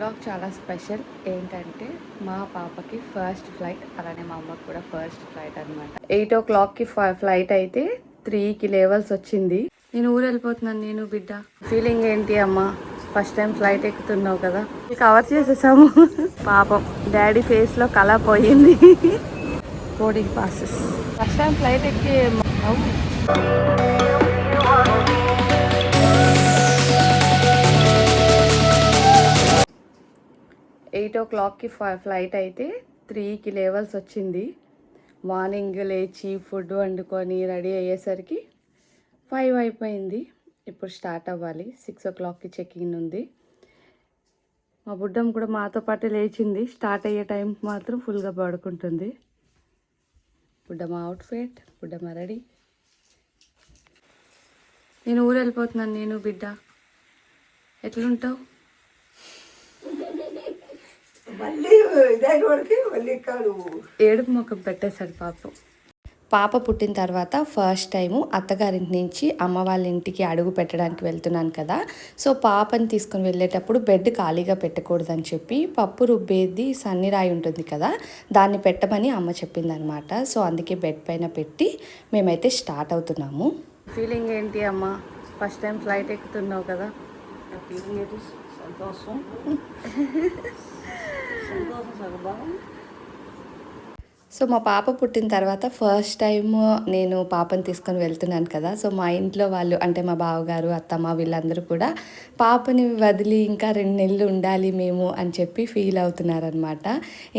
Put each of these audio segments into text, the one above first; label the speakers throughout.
Speaker 1: Blog చాలా special ఏంటంటే మా పాపకి ఫస్ట్ ఫ్లైట్ అలానే మా అమ్మకి కూడా ఫస్ట్ ఫ్లైట్ అనమాట ఎయిట్ ఓ క్లాక్కి ఫ్లైట్ అయితే త్రీకి లేవల్స్ వచ్చింది. నేను ఊరు వెళ్ళిపోతున్నాను నేను బిడ్డ. ఫీలింగ్ ఏంటి అమ్మా? ఫస్ట్ టైం ఫ్లైట్ ఎక్కుతున్నావు కదా. కవర్ చేసేసాము. పాపం డాడీ ఫేస్లో కళ పోయింది. Boarding passes first time flight ఎక్కి ఎయిట్ ఓ క్లాక్కి ఫ్లైట్ అయితే త్రీకి లేవల్స్ వచ్చింది. మార్నింగ్ లేచి ఫుడ్ వండుకొని రెడీ అయ్యేసరికి ఫైవ్ అయిపోయింది. ఇప్పుడు స్టార్ట్ అవ్వాలి. సిక్స్ ఓ క్లాక్కి చెకింగ్ ఉంది. మా బుడ్డం కూడా మాతో పాటు లేచింది. స్టార్ట్ అయ్యే టైంకి మాత్రం ఫుల్గా పడుకుంటుంది. బుడ్డమ్మ అవుట్ఫిట్ బుడ్డమ్మ రెడీ. నేను ఊరు వెళ్ళిపోతున్నాను నేను బిడ్డ. ఎట్లుంటావు?
Speaker 2: మళ్ళీ ఇదైన వరకు మళ్ళీ కాదు.
Speaker 1: ఏడుపు ముఖం పెట్టేశాడు పాపం. పాప పుట్టిన తర్వాత ఫస్ట్ టైము అత్తగారింటి నుంచి అమ్మ వాళ్ళ ఇంటికి అడుగు పెట్టడానికి వెళ్తున్నాను కదా. సో పాపని తీసుకొని వెళ్ళేటప్పుడు బెడ్ ఖాళీగా పెట్టకూడదని చెప్పి పప్పు రుబ్బేది సన్నిరాయి ఉంటుంది కదా దాన్ని పెట్టమని అమ్మ చెప్పిందనమాట. సో అందుకే బెడ్ పైన పెట్టి మేమైతే స్టార్ట్ అవుతున్నాము. ఫీలింగ్ ఏంటి అమ్మ? ఫస్ట్ టైం ఫ్లైట్ ఎక్కుతున్నావు కదా.
Speaker 2: ఫీలింగ్ ఏంటి సంతోషం సంతోషం సగభాగం
Speaker 1: సో మా పాప పుట్టిన తర్వాత ఫస్ట్ టైం నేను పాపని తీసుకొని వెళ్తున్నాను కదా. సో మా ఇంట్లో వాళ్ళు అంటే మా బావగారు అత్తమ్మ వీళ్ళందరూ కూడా పాపని వదిలి ఇంకా రెండు నెలలు ఉండాలి మేము అని చెప్పి ఫీల్ అవుతున్నారనమాట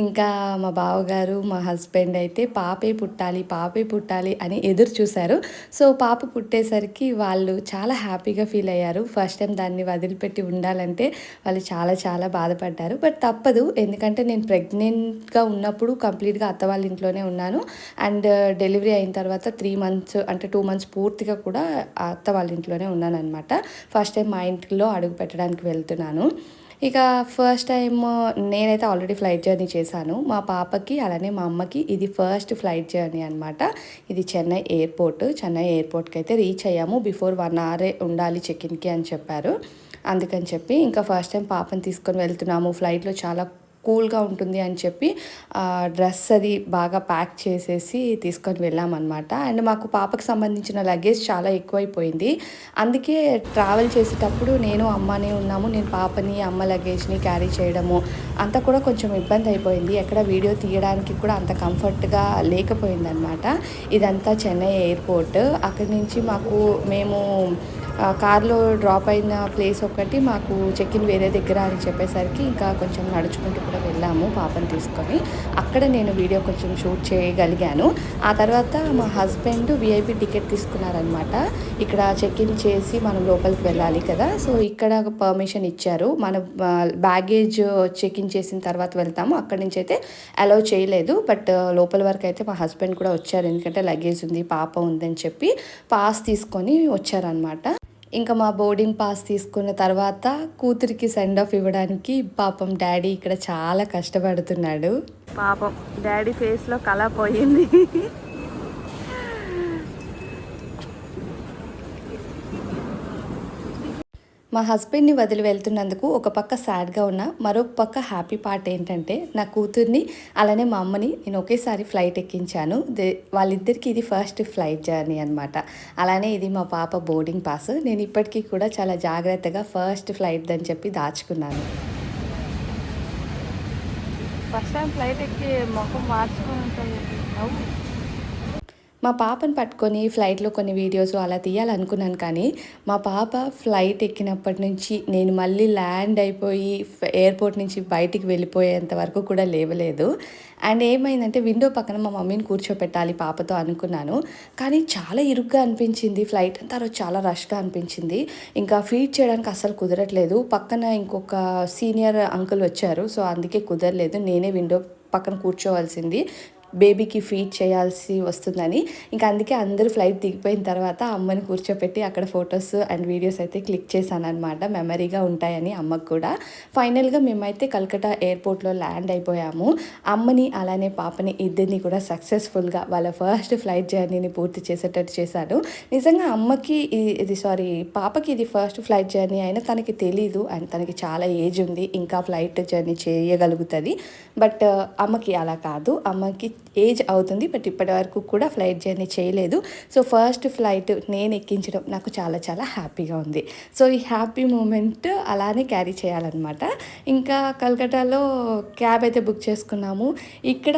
Speaker 1: ఇంకా మా బావగారు మా హస్బెండ్ అయితే పాపే పుట్టాలి పాపే పుట్టాలి అని ఎదురు చూశారు. సో పాప పుట్టేసరికి వాళ్ళు చాలా హ్యాపీగా ఫీల్ అయ్యారు. ఫస్ట్ టైం దాన్ని వదిలిపెట్టి ఉండాలంటే వాళ్ళు చాలా చాలా బాధపడ్డారు. బట్ తప్పదు. ఎందుకంటే నేను ప్రెగ్నెంట్గా ఉన్నప్పుడు కంప్లీట్గా అత్త వాళ్ళ ఇంట్లోనే ఉన్నాను. అండ్ uh, డెలివరీ అయిన తర్వాత త్రీ మంత్స్ అంటే టూ మంత్స్ పూర్తిగా కూడా అత్త వాళ్ళ ఇంట్లోనే ఉన్నాను అనమాట ఫస్ట్ టైం మా ఇంట్లో అడుగు పెట్టడానికి వెళ్తున్నాను. ఇక ఫస్ట్ టైం uh, నేనైతే ఆల్రెడీ ఫ్లైట్ జర్నీ చేశాను. మా పాపకి అలానే మా అమ్మకి ఇది ఫస్ట్ ఫ్లైట్ జర్నీ అనమాట ఇది చెన్నై ఎయిర్పోర్ట్ చెన్నై ఎయిర్పోర్ట్కి అయితే రీచ్ అయ్యాము బిఫోర్ వన్ అవరే ఉండాలి చెక్-ఇన్కి అని చెప్పారు. అందుకని చెప్పి ఇంకా ఫస్ట్ టైం పాపని తీసుకొని వెళ్తున్నాము. ఫ్లైట్లో చాలా కూల్గా ఉంటుంది అని చెప్పి డ్రెస్ అది బాగా ప్యాక్ చేసేసి తీసుకొని వెళ్ళామన్నమాట. అండ్ మాకు పాపకు సంబంధించిన లగేజ్ చాలా ఎక్కువైపోయింది. అందుకే ట్రావెల్ చేసేటప్పుడు నేను అమ్మనే ఉన్నాము. నేను పాపని అమ్మ లగేజ్ని క్యారీ చేయడము అంతా కూడా కొంచెం ఇబ్బంది అయిపోయింది. ఎక్కడ వీడియో తీయడానికి కూడా అంత కంఫర్ట్గా లేకపోయింది అనమాట ఇదంతా చెన్నై ఎయిర్పోర్ట్. అక్కడి నుంచి మాకు మేము కార్లో డ్రాప్ అయిన ప్లేస్ ఒకటి మాకు చెక్ ఇన్ వేరే దగ్గర అని చెప్పేసరికి ఇంకా కొంచెం నడుచుకుంటూ కూడా వెళ్ళాము పాపని తీసుకొని. అక్కడ నేను వీడియో కొంచెం షూట్ చేయగలిగాను. ఆ తర్వాత మా హస్బెండ్ విఐపి టికెట్ తీసుకున్నారనమాట ఇక్కడ చెక్ ఇన్ చేసి మనం లోపలికి వెళ్ళాలి కదా. సో ఇక్కడ పర్మిషన్ ఇచ్చారు. మన బ్యాగేజ్ చెక్ ఇన్ చేసిన తర్వాత వెళ్తాము. అక్కడి నుంచి అయితే అలౌ చేయలేదు. బట్ లోపల వరకు అయితే మా హస్బెండ్ కూడా వచ్చారు. ఎందుకంటే లగేజ్ ఉంది పాప ఉందని చెప్పి పాస్ తీసుకొని వచ్చారనమాట ఇంకా మా బోర్డింగ్ పాస్ తీసుకున్న తర్వాత కూతురికి సెండ్ ఆఫ్ ఇవ్వడానికి పాపం డాడీ ఇక్కడ చాలా కష్టపడుతున్నాడు. పాపం డాడీ ఫేస్లో కళ పోయింది. మా హస్బెండ్ని వదిలి వెళ్తున్నందుకు ఒక పక్క సాడ్గా ఉన్న మరొక పక్క హ్యాపీ పార్ట్ ఏంటంటే నా కూతుర్ని అలానే మా అమ్మని నేను ఒకేసారి ఫ్లైట్ ఎక్కించాను. దే- వాళ్ళిద్దరికి ఇది ఫస్ట్ ఫ్లైట్ జర్నీ అనమాట అలానే ఇది మా పాప బోర్డింగ్ పాస్. నేను ఇప్పటికీ కూడా చాలా జాగ్రత్తగా ఫస్ట్ ఫ్లైట్ అని చెప్పి దాచుకున్నాను. ఫస్ట్ టైం ఫ్లైట్ ఎక్కి మొఖం మార్చుకొని ఉంటుంది మా పాపను పట్టుకొని ఫ్లైట్లో కొన్ని వీడియోస్ అలా తీయాలనుకున్నాను కానీ మా పాప ఫ్లైట్ ఎక్కినప్పటి నుంచి నేను మళ్ళీ ల్యాండ్ అయిపోయి ఎయిర్పోర్ట్ నుంచి బయటికి వెళ్ళిపోయేంత వరకు కూడా లేవలేదు. అండ్ ఏమైందంటే విండో పక్కన మా మమ్మీని కూర్చోపెట్టాలి పాపతో అనుకున్నాను. కానీ చాలా ఇరుగ్గా అనిపించింది ఫ్లైట్ అంతా రోజు చాలా రష్గా అనిపించింది. ఇంకా ఫీడ్ చేయడానికి అస్సలు కుదరట్లేదు. పక్కన ఇంకొక సీనియర్ అంకుల్ వచ్చారు సో అందుకే కుదరలేదు. నేనే విండో పక్కన కూర్చోవాల్సింది. బేబీకి ఫీడ్ చేయాల్సి వస్తుందని. ఇంకా అందుకే అందరూ ఫ్లైట్ దిగిపోయిన తర్వాత అమ్మని కూర్చోపెట్టి అక్కడ ఫొటోస్ అండ్ వీడియోస్ అయితే క్లిక్ చేశాను అనమాట మెమరీగా ఉంటాయని అమ్మకు కూడా. ఫైనల్గా మేమైతే కల్కటా ఎయిర్పోర్ట్లో ల్యాండ్ అయిపోయాము. అమ్మని అలానే పాపని ఇద్దరిని కూడా సక్సెస్ఫుల్గా వాళ్ళ ఫస్ట్ ఫ్లైట్ జర్నీని పూర్తి చేసేటట్టు చేశాను నిజంగా అమ్మకి ఇది సారీ పాపకి ఇది ఫస్ట్ ఫ్లైట్ జర్నీ అయినా తనకి తెలీదు అండ్ తనకి చాలా ఏజ్ ఉంది ఇంకా ఫ్లైట్ జర్నీ చేయగలుగుతుంది. బట్ అమ్మకి అలా కాదు. అమ్మకి ఏజ్ అవుతుంది బట్ ఇప్పటి వరకు కూడా ఫ్లైట్ జర్నీ చేయలేదు. సో ఫస్ట్ ఫ్లైట్ నేను ఎక్కించడం నాకు చాలా చాలా హ్యాపీగా ఉంది. సో ఈ హ్యాపీ మూమెంట్ అలానే క్యారీ చేయాలన్నమాట. ఇంకా కలకటాలో క్యాబ్ అయితే బుక్ చేసుకున్నాము. ఇక్కడ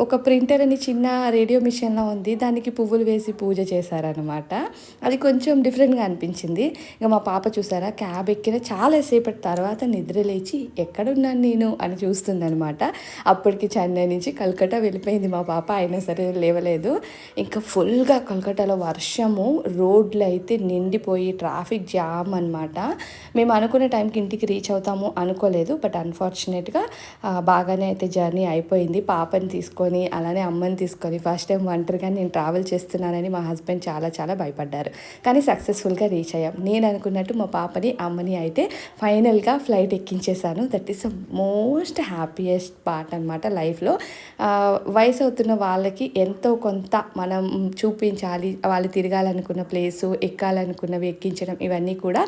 Speaker 1: ఒక ప్రింటర్ అని చిన్న రేడియో మిషన్లో ఉంది. దానికి పువ్వులు వేసి పూజ చేశారనమాట అది కొంచెం డిఫరెంట్గా అనిపించింది. ఇక మా పాప చూసారా క్యాబ్ ఎక్కిన చాలాసేపటి తర్వాత నిద్ర లేచి ఎక్కడున్నాను నేను? అని చూస్తుందనమాట అప్పటికి చెన్నై నుంచి కలకటా వెళ్ళిపోయింది మా పాప అయినా సరే లేవలేదు. ఇంకా ఫుల్గా కలకట్టాలో వర్షము రోడ్లు అయితే నిండిపోయి ట్రాఫిక్ జామ్ అనమాట మేము అనుకునే టైంకి ఇంటికి రీచ్ అవుతాము అనుకోలేదు. బట్ అన్ఫార్చునేట్గా బాగానే అయితే జర్నీ అయిపోయింది. పాపని తీసుకొని అలానే అమ్మని తీసుకొని ఫస్ట్ టైం ఒంటరిగా నేను ట్రావెల్ చేస్తున్నానని మా హస్బెండ్ చాలా చాలా భయపడ్డారు. కానీ సక్సెస్ఫుల్గా రీచ్ అయ్యాం. నేను అనుకున్నట్టు మా పాపని అమ్మని అయితే ఫైనల్గా flight ఎక్కించేశాను. That is most happiest part అనమాట లైఫ్లో. వయసు అవుతున్న వాళ్ళకి ఎంతో కొంత మనం చూపించాలి వాళ్ళు తిరగాలనుకున్న ప్లేసు ఎక్కాలనుకున్నవి ఎక్కించడం ఇవన్నీ కూడా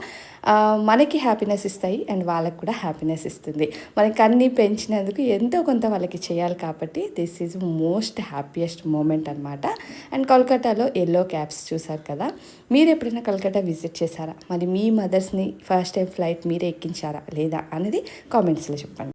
Speaker 1: మనకి హ్యాపీనెస్ ఇస్తాయి అండ్ వాళ్ళకి కూడా హ్యాపీనెస్ ఇస్తుంది. మనకి అన్నీ పెంచినందుకు ఎంతో కొంత వాళ్ళకి చేయాలి కాబట్టి this is most happiest moment అనమాట అండ్ కోల్కతాలో ఎల్లో క్యాబ్స్ చూసారు కదా మీరు ఎప్పుడైనా కలకత్తా విజిట్ చేశారా? మరి మీ మదర్స్ని ఫస్ట్ టైం ఫ్లైట్ మీరే ఎక్కించారా లేదా అనేది కామెంట్స్లో చెప్పండి.